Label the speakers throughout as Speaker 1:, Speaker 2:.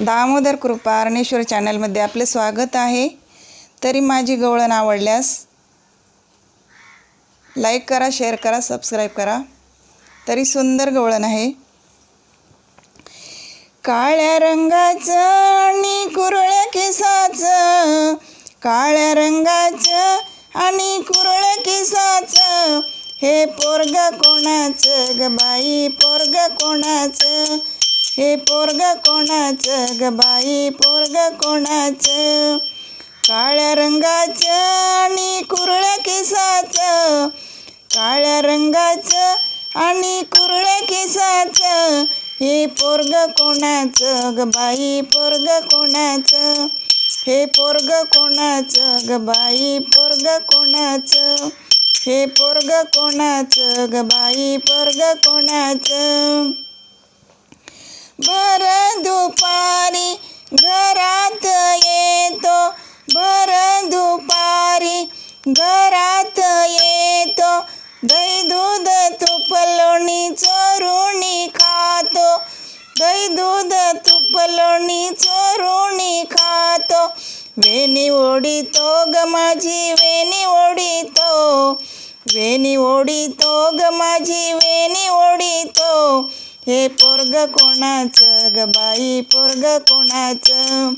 Speaker 1: दामोदर कृपा अरणेश्वर चॅनलमध्ये आपले स्वागत आहे. तरी माझी गवळण आवडल्यास लाईक करा शेअर करा सबस्क्राईब करा. तरी सुंदर गवळण आहे. काळ्या रंगाचं आणि कुरळ्या केसाचं काळ्या रंगाचं आणि कुरळ्या केसाचं हे पोरग कोणाचं ग बाई? पोरग कोणाचं? हे पोरग कोणाचं ग बाई? पोरग कोणाचं? काळ्या रंगाचं आणि कुरळ्या केसाचं. काळ्या रंगाचं आणि कुरळ्या केसाचं. हे पोरग कोणाचं ग बाई? पोरग कोणाचं? हे पोरग कोणाचं ग बाई? पोरग कोणाचं? हे पोरग कोणाचं ग बाई? पोरग कोणाचं? भर दुपारी घरात येतो. भर दुपारी घरात येतो. दही दूध तुपलोणी चोरुणी खातो. दही दूध तुपलोणी चोरुणी खातो. वेणी ओढीतो ग माझी वेणी ओढीतो. वेणी ओढीतो ग माझी वेणी ओढी हे पोरग कोणाचं ग बाई? पोरग कोणाचं?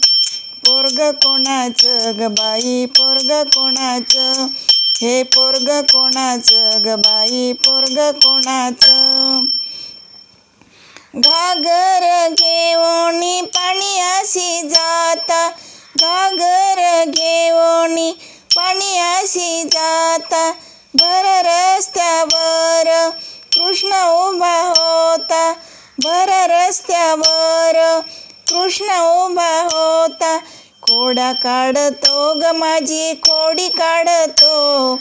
Speaker 1: पोरग कोणाचं ग बाई? पोरग कोणाचं? हे पोरग कोणाचं ग बाई? पोरग कोणाचं? घागर घेऊनी पाणी अशी जाता. घागर घेऊनी पाणी अशी जाता. भर रस्त्यावर कृष्ण उभा होता भर रस्त्यावर. कृष्ण उभा होता खोडा काढतो ग माझी खोडी काढतो.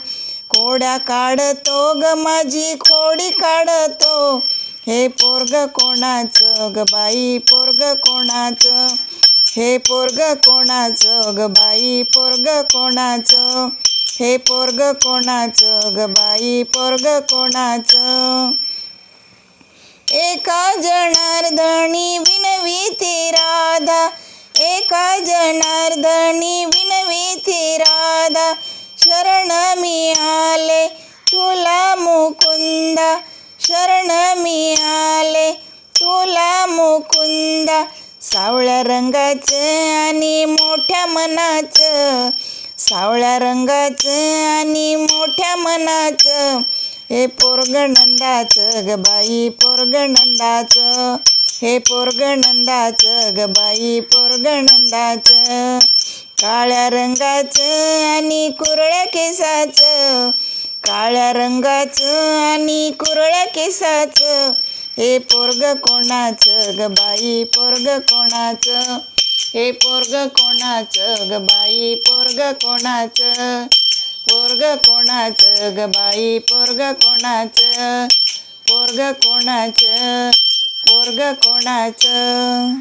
Speaker 1: खोडा काढतो ग माझी खोडी काढतो. हे पोरग कोणाचं ग बाई पोरग कोणाचं? हे पोरग कोणाचं ग बाई पोरग कोणाचं? हे पोरग कोणाचं ग बाई पोरग कोणाचं? जनार्दनी विनवीती राधा एका जनार्दनी विनवीती राधा शरण मी आले तुला मुकुंदा शरण मी आले तुला मुकुंदा सावळ्या रंगाचं आणि मोठ्या मनाचं सावळ्या रंगाचं आणि मोठ्या मनाचं हे पोरग नंदाचं ग बाई पोरगनंदाचं हे पोरग नंदाचं ग बाई पोरग नंदाचं काळ्या रंगाचं आणि कुरळ्या केसाचं. काळ्या रंगाचं आणि कुरळ्या केसाचं. हे पोरग कोणाचं ग बाई पोरग कोणाचं. हे पोरग कोणाचं ग बाई पोरग कोणाचं. पोरग कोणाचं ग बाई पोरग कोणाचं. पोरग कोणाचं. पोरग कोणाचं?